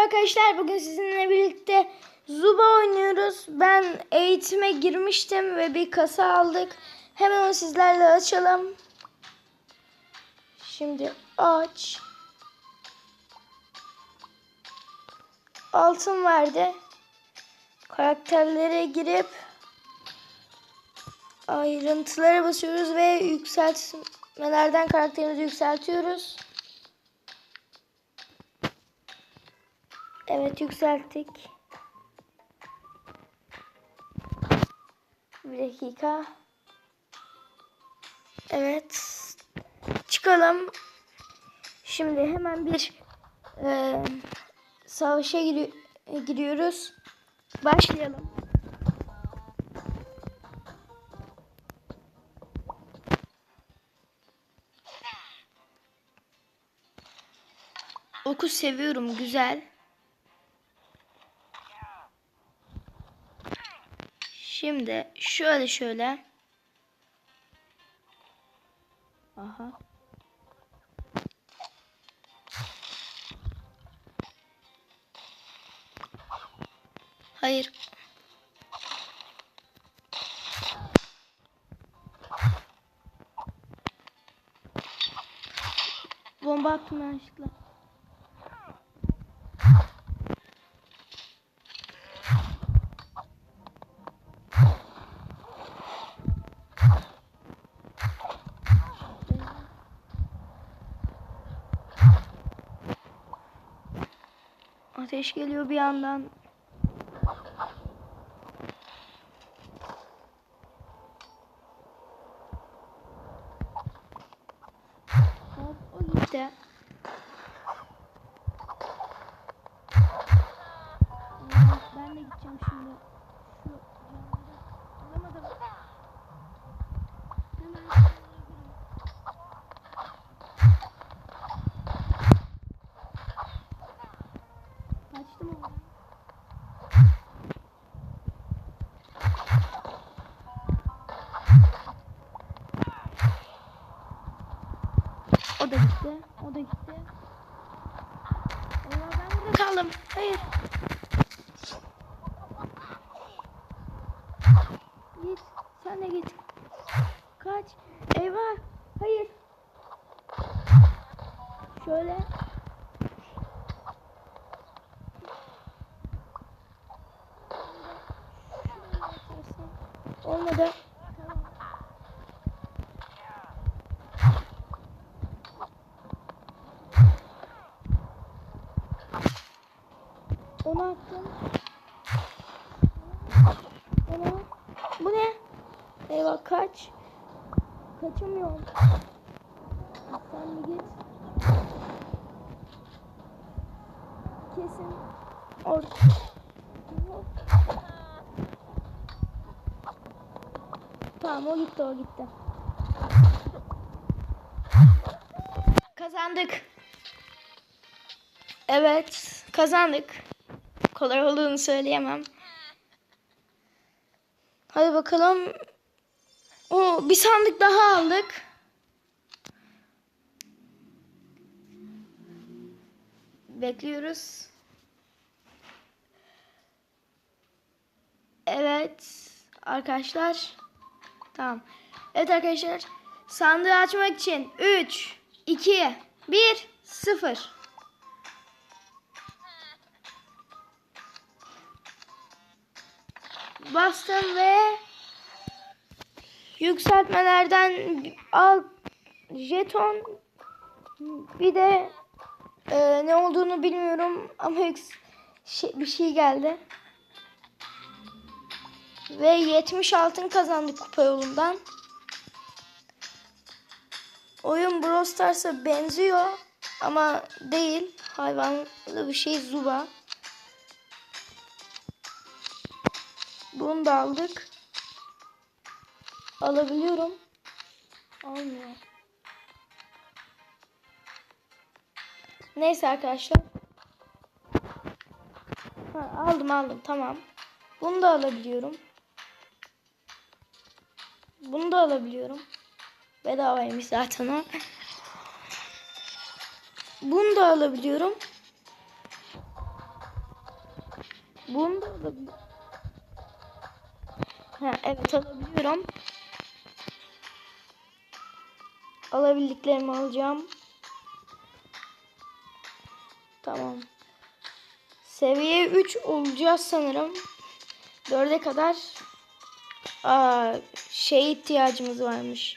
arkadaşlar. Bugün sizinle birlikte Zuba oynuyoruz. Ben eğitime girmiştim ve bir kasa aldık. Hemen onu sizlerle açalım. Şimdi aç. Altın verdi. Karakterlere girip ayrıntılara basıyoruz ve yükseltmelerden karakterimizi yükseltiyoruz. Evet yükselttik. Bir dakika. Evet. Çıkalım. Şimdi hemen bir e, savaşa giri- giriyoruz. Başlayalım. Oku seviyorum güzel. Şimdi şöyle şöyle. Aha. Hayır. Bomba attım yanlışlıkla. Ateş geliyor bir yandan. Hop, o gitti. Evet, ben de gideceğim şimdi. Şu camları alamadım. Hemen şuraya gireyim. Kaçtım oradan. O da gitti. O da gitti. Allah ben burada kaldım. Hayır. Git. Sen de git. Kaç. Eyvah. Hayır. Şöyle. Olmadı. Tamam. Onu attım. Onu. Bu ne? Eyvah kaç. Kaçamıyorum. Sen bir git. Kesin. Or. Hop. Tamam o gitti o gitti. Kazandık. Evet kazandık. Kolay olduğunu söyleyemem. Hadi bakalım. O bir sandık daha aldık. Bekliyoruz. Evet arkadaşlar. Tamam. Evet arkadaşlar. Sandığı açmak için 3 2 1 0 Bastım ve yükseltmelerden al jeton bir de e, ne olduğunu bilmiyorum ama şey- bir şey geldi. Ve 70 altın kazandık kupa yolundan. Oyun Brawl Stars'a benziyor ama değil. Hayvanlı bir şey Zuba. Bunu da aldık. Alabiliyorum. Almıyor. Neyse arkadaşlar. Ha, aldım aldım tamam. Bunu da alabiliyorum. Bunu da alabiliyorum. Bedavaymış zaten o. Bunu da alabiliyorum. Bunu da alabilirim. Ha, evet alabiliyorum. Alabildiklerimi alacağım. Tamam. Seviye 3 olacağız sanırım. 4'e kadar aa, şey ihtiyacımız varmış.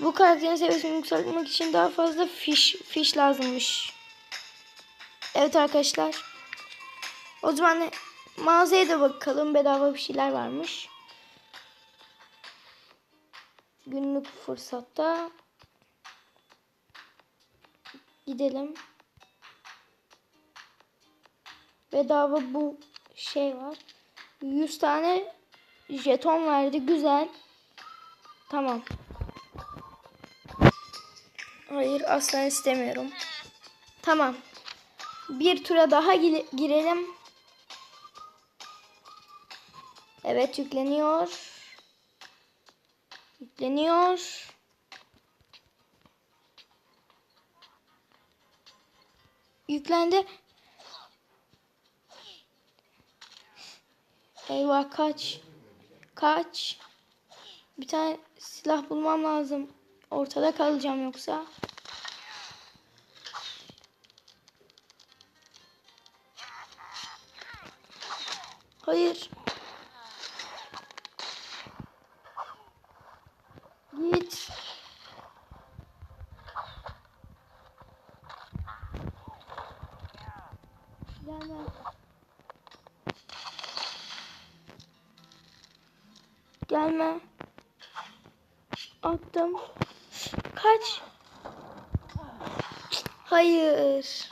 Bu karakterin seviyesini yükseltmek için daha fazla fiş fiş lazımmış. Evet arkadaşlar. O zaman mağazaya da bakalım. Bedava bir şeyler varmış. Günlük fırsatta gidelim. Bedava bu şey var. 100 tane jeton verdi. Güzel. Tamam. Hayır asla istemiyorum. Tamam. Bir tura daha gire- girelim. Evet yükleniyor. Yükleniyor. Yüklendi. Eyvah kaç. Kaç. Bir tane silah bulmam lazım. Ortada kalacağım yoksa. Hayır. Git. Gelme. Gelme. Attım. Kaç. Hayır.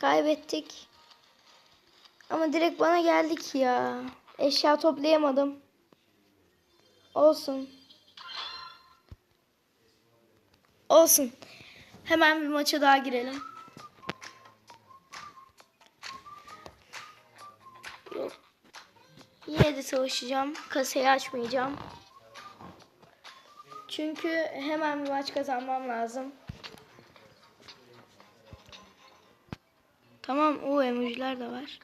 Kaybettik. Ama direkt bana geldi ki ya. Eşya toplayamadım. Olsun. Olsun. Hemen bir maça daha girelim. Yok. Yine de savaşacağım. Kasayı açmayacağım. Çünkü hemen bir maç kazanmam lazım. Tamam o emojiler de var.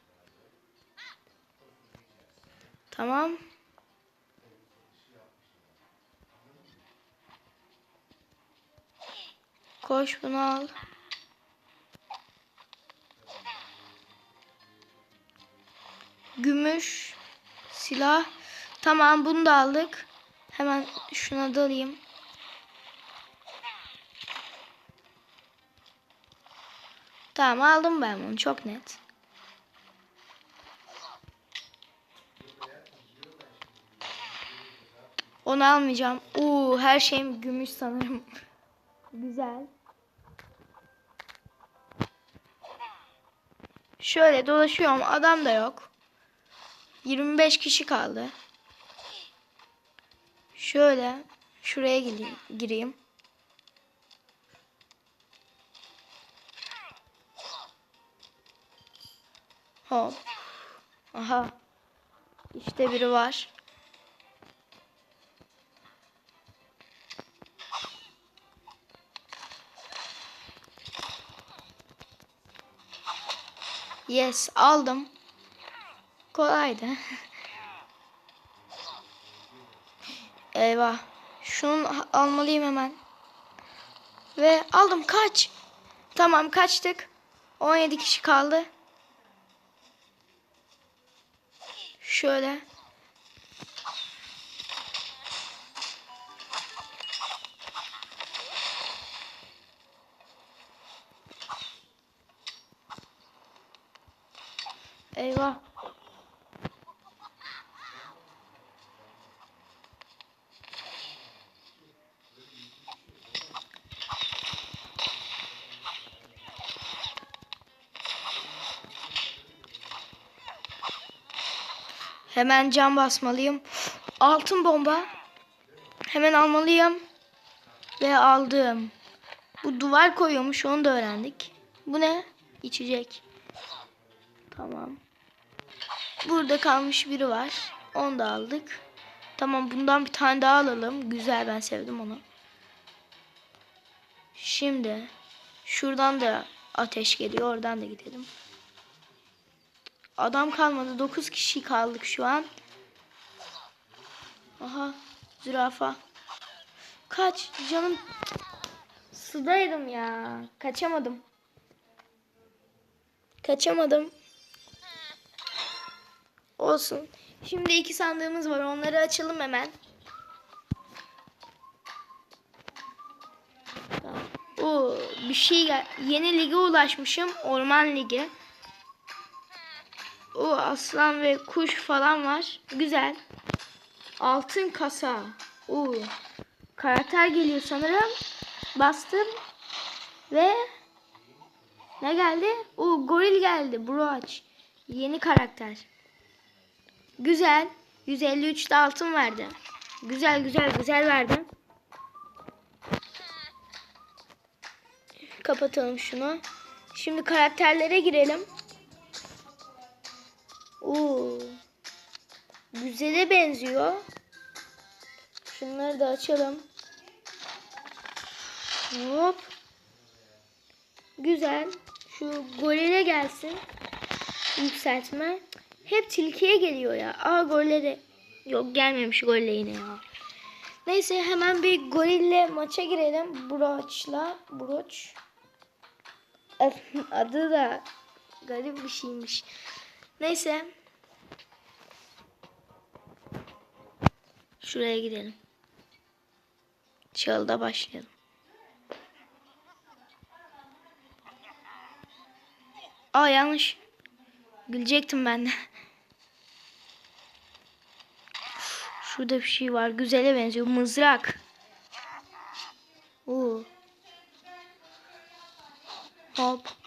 Tamam. Koş bunu al. Gümüş silah. Tamam bunu da aldık. Hemen şuna da Tamam aldım ben bunu çok net. Onu almayacağım. Oo her şeyim gümüş sanırım. Güzel. Şöyle dolaşıyorum. Adam da yok. 25 kişi kaldı. Şöyle şuraya gireyim. Hop. Aha. İşte biri var. Yes aldım. Kolaydı. Eyvah. Şunu almalıyım hemen. Ve aldım kaç. Tamam kaçtık. 17 kişi kaldı. Şöyle. Hemen cam basmalıyım. Altın bomba. Hemen almalıyım. Ve aldım. Bu duvar koyuyormuş onu da öğrendik. Bu ne? İçecek. Tamam. Burada kalmış biri var. Onu da aldık. Tamam bundan bir tane daha alalım. Güzel ben sevdim onu. Şimdi şuradan da ateş geliyor. Oradan da gidelim. Adam kalmadı. 9 kişi kaldık şu an. Aha zürafa. Kaç canım. Sudaydım ya. Kaçamadım. Kaçamadım. Olsun. Şimdi iki sandığımız var. Onları açalım hemen. Oo, bir şey. Yeni lige ulaşmışım. Orman Ligi. O aslan ve kuş falan var. Güzel. Altın kasa. Oo. Karakter geliyor sanırım. Bastım. Ve ne geldi? O goril geldi. Broach. Yeni karakter. Güzel. 153 de altın verdi. Güzel güzel güzel verdi. Kapatalım şunu. Şimdi karakterlere girelim. Oo. Güzele benziyor. Şunları da açalım. Hop. Güzel. Şu gorile gelsin. Yükseltme. Hep tilkiye geliyor ya. Aa gorile Yok gelmemiş gorile yine ya. Neyse hemen bir gorille maça girelim. Broach'la. Broach. Adı da garip bir şeymiş. Neyse. Şuraya gidelim. Çalda başlayalım. Aa yanlış. Gülecektim ben de. Şurada bir şey var. Güzele benziyor. Mızrak. Oo. Hop.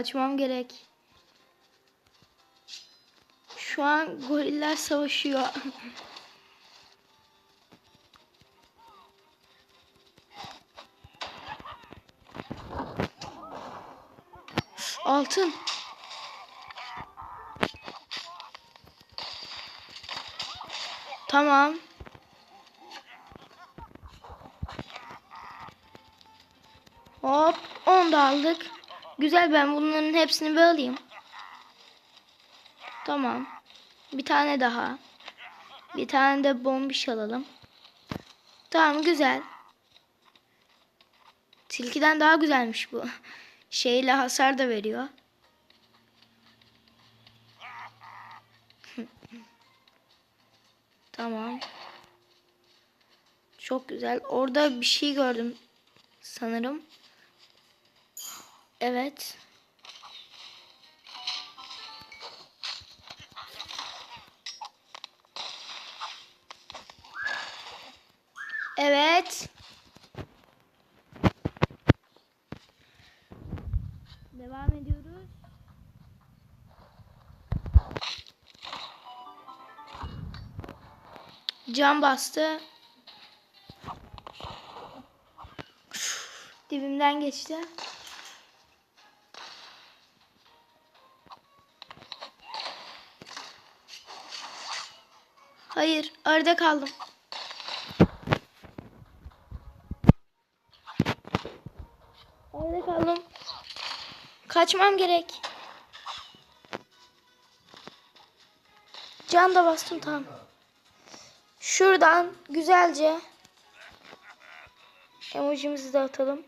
Kaçmam gerek. Şu an goriller savaşıyor. Altın. Tamam. Hop, 10 da aldık. Güzel ben bunların hepsini bir alayım. Tamam. Bir tane daha. Bir tane de bombiş alalım. Tamam güzel. Tilkiden daha güzelmiş bu. Şeyle hasar da veriyor. tamam. Çok güzel. Orada bir şey gördüm sanırım. Evet. Evet. Devam ediyoruz. Cam bastı. Dibimden geçti. Hayır, arada kaldım. Arada kaldım. Kaçmam gerek. Can da bastım tamam. Şuradan güzelce emojimizi de atalım.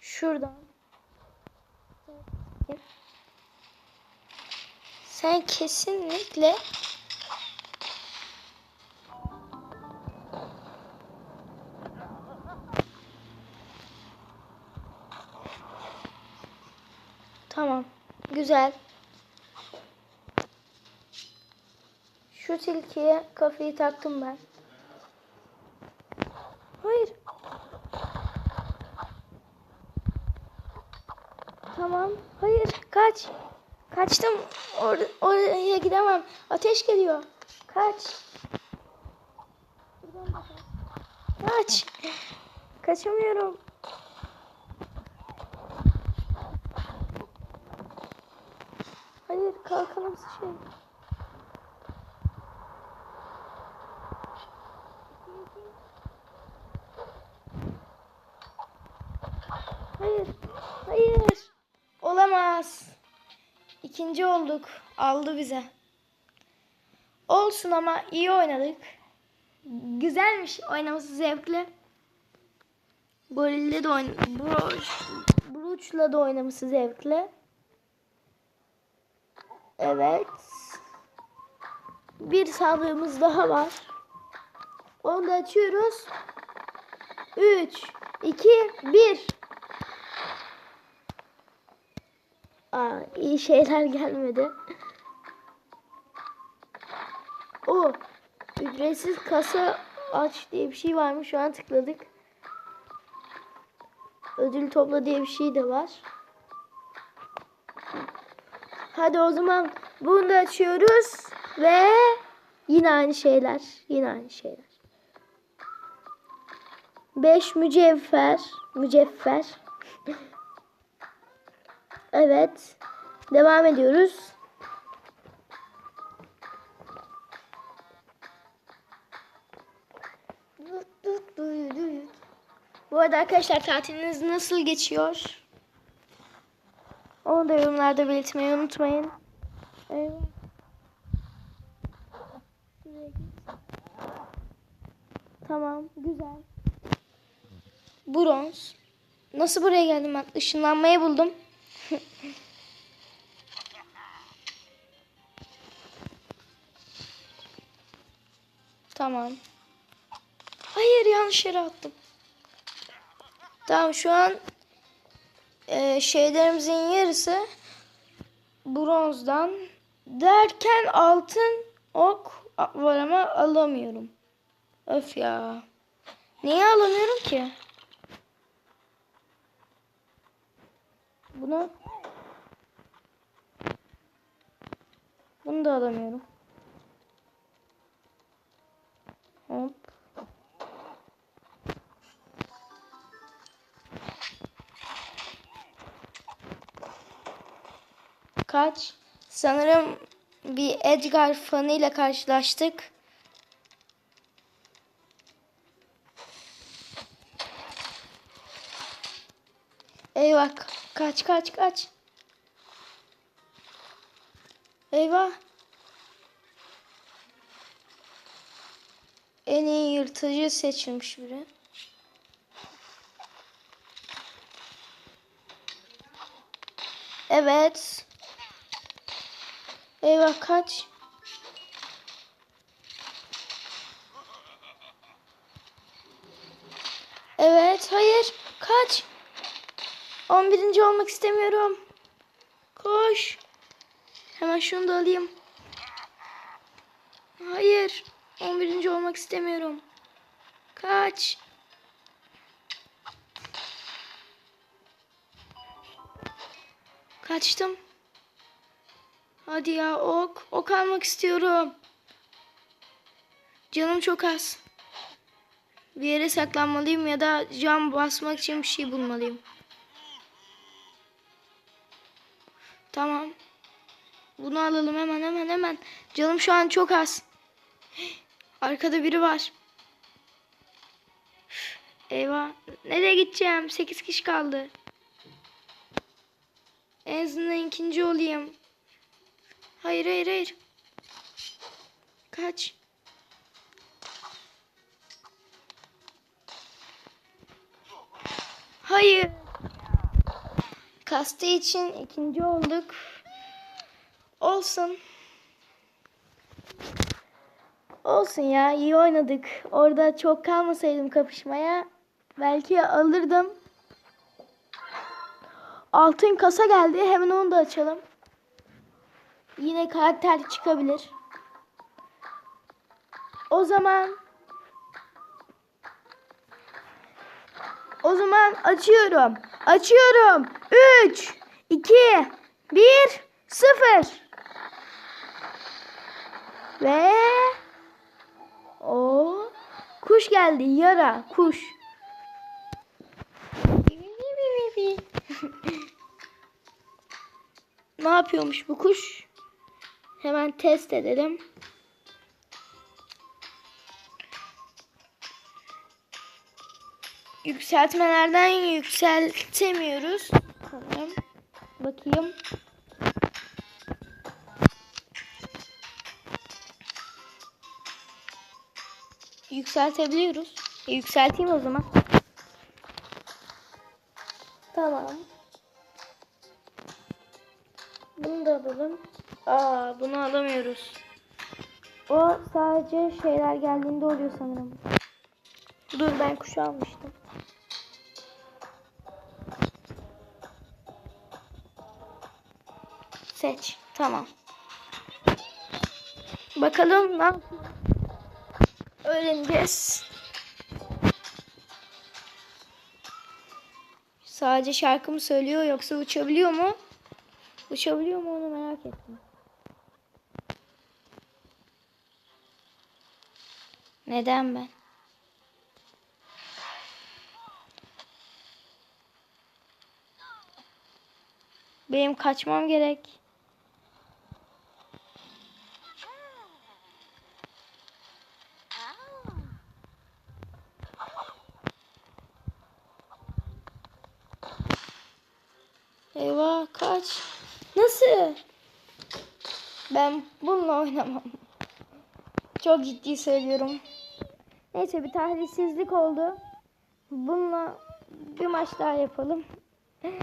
Şuradan sen kesinlikle Tamam. Güzel. Şu tilkiye kafayı taktım ben. Hayır. Tamam. Hayır. Kaç. Kaçtım. Or oraya gidemem. Ateş geliyor. Kaç. Kaç. Kaçamıyorum. Hayır kalkalım sıçayım. Şey. Hayır. Hayır. İkinci olduk. Aldı bize. Olsun ama iyi oynadık. Güzelmiş. Oynaması zevkli. Gorille de oyn Bruç'la da oynaması zevkli. Evet. Bir sandığımız daha var. Onu da açıyoruz. 3, 2, 1. Aa, iyi şeyler gelmedi. O ücretsiz kasa aç diye bir şey varmış. Şu an tıkladık. Ödül topla diye bir şey de var. Hadi o zaman bunu da açıyoruz ve yine aynı şeyler. Yine aynı şeyler. 5 mücevher. Mücevher. Evet. Devam ediyoruz. Bu arada arkadaşlar tatiliniz nasıl geçiyor? Onu da yorumlarda belirtmeyi unutmayın. Evet. Tamam, güzel. Bronz. Nasıl buraya geldim ben? Işınlanmayı buldum. tamam. Hayır yanlış yere attım. Tamam şu an e, şeylerimizin yarısı bronzdan derken altın ok var ama alamıyorum. Öf ya. Niye alamıyorum ki? Bunu Bunu da alamıyorum. Hop. Kaç? Sanırım bir Edgar fanıyla karşılaştık. Eyvah kaç kaç kaç. Eyvah. En iyi yırtıcı seçilmiş biri. Evet. Eyvah kaç. Evet hayır kaç. 11. olmak istemiyorum. Koş. Hemen şunu da alayım. Hayır. 11. olmak istemiyorum. Kaç. Kaçtım. Hadi ya ok. Ok almak istiyorum. Canım çok az. Bir yere saklanmalıyım ya da cam basmak için bir şey bulmalıyım. Tamam. Bunu alalım hemen hemen hemen. Canım şu an çok az. Arkada biri var. Eyvah. Nereye gideceğim? 8 kişi kaldı. En azından ikinci olayım. Hayır hayır hayır. Kaç. Hayır. Kastı için ikinci olduk. Olsun. Olsun ya iyi oynadık. Orada çok kalmasaydım kapışmaya belki alırdım. Altın kasa geldi. Hemen onu da açalım. Yine karakter çıkabilir. O zaman O zaman açıyorum. Açıyorum. 3 2 1 0 Ve o kuş geldi. Yara kuş. ne yapıyormuş bu kuş? Hemen test edelim. Yükseltmelerden yükseltemiyoruz. Tamam. Bakayım. Yükseltebiliyoruz. E, yükselteyim o zaman. Tamam. Bunu da alalım. Aa, bunu alamıyoruz. O sadece şeyler geldiğinde oluyor sanırım. Dur ben kuşu almıştım. Seç. Tamam. Bakalım ne? Öğreneceğiz. Sadece şarkı mı söylüyor yoksa uçabiliyor mu? Uçabiliyor mu onu merak ettim. Neden ben? Benim kaçmam gerek. Eyvah kaç. Nasıl? Ben bununla oynamam. Çok ciddi söylüyorum. Neyse bir talihsizlik oldu. Bununla bir maç daha yapalım.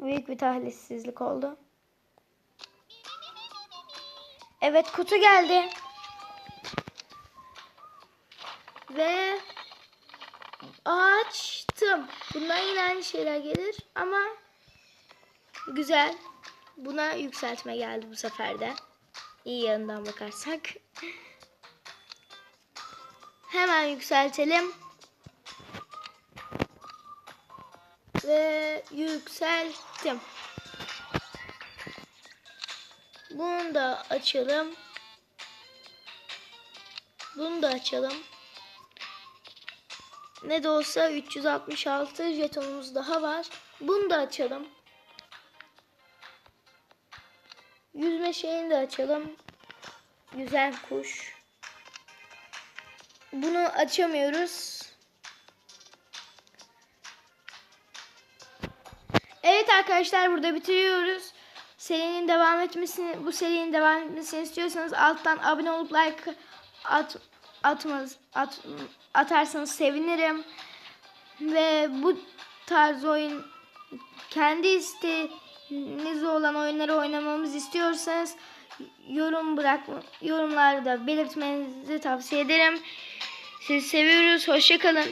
Büyük bir talihsizlik oldu. Evet kutu geldi. Ve açtım. Bundan yine aynı şeyler gelir ama güzel. Buna yükseltme geldi bu sefer de. İyi yanından bakarsak. Hemen yükseltelim. Ve yükselttim. Bunu da açalım. Bunu da açalım. Ne de olsa 366 jetonumuz daha var. Bunu da açalım. Yüzme şeyini de açalım. Güzel kuş. Bunu açamıyoruz. Evet arkadaşlar burada bitiriyoruz. Serinin devam etmesini, bu serinin devam etmesini istiyorsanız alttan abone olup like at, atmaz, at, atarsanız sevinirim. Ve bu tarz oyun kendi isteğiniz olan oyunları oynamamızı istiyorsanız yorum bırak yorumlarda belirtmenizi tavsiye ederim. Sizi seviyoruz. Hoşçakalın.